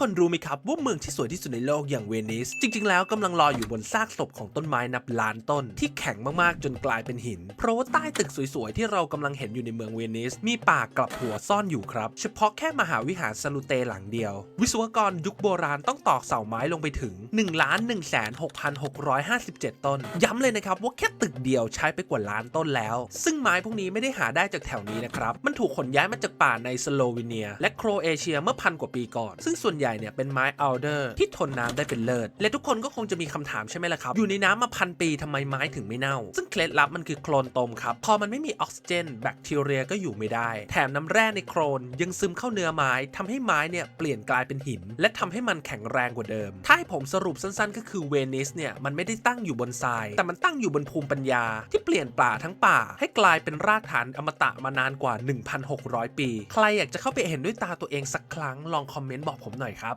คนรู้ไหมครับว่าเมืองที่สวยที่สุดในโลกอย่างเวนิส จริง ๆ แล้วกำลังลอยอยู่บนซากศพของต้นไม้นับล้านต้น ที่แข็งมากๆจนกลายเป็นหิน เพราะว่าใต้ตึกสวยๆที่เรากำลังเห็นอยู่ในเมืองเวนิส มีป่ากลับหัวซ่อนอยู่ครับ เฉพาะแค่มหาวิหารซาลูเตหลังเดียว วิศวกรยุคโบราณต้องตอกเสาไม้ลงไปถึง1 1 6 6 5 7 ต้น ย้ำเลยนะครับว่าแค่ตึกเดียวใช้ไปกว่าล้านต้นแล้ว ซึ่งไม้พวกนี้ไม่ได้หาได้จากแถวนี้นะครับมันถูกขนย้ายมาจากป่าในสโลวีเนีย และโครเอเชียเมื่อพันกว่าปีก่อน ซึ่งส่วนใหญ่เนี่ยเป็นไม้อัลเดอร์ที่ทนน้ำได้เป็นเลิศ และทุกคนก็คงจะมีคำถามใช่ไหมล่ะครับ อยู่ในน้ำมาพันปีทำไมไม้ถึงไม่เน่า ซึ่งเคล็ดลับมันคือโคลนตมครับ พอมันไม่มีออกซิเจนแบคทีเรียก็อยู่ไม่ได้ แถมน้ำแร่ในโคลนยังซึมเข้าเนื้อไม้ทำให้ไม้เนี่ยเปลี่ยนกลายเป็นหิน และทำให้มันแข็งแรงกว่าเดิม ถ้าให้ผมสรุปสั้นๆ ก็คือเวนิสเนี่ยมันไม่ได้ตั้งอยู่บนทราย แต่มันตั้งอยู่บนภูมิปัญญา ที่เปลี่ยนป่าทั้งป่า ให้กลายเป็นรากฐานอมตะมานานกว่า 1,600 ปี ใครอยากจะเข้าไปเห็นด้วยตาตัวเองสักครั้งลองคอมเมนต์บอกผมหน่อยครับ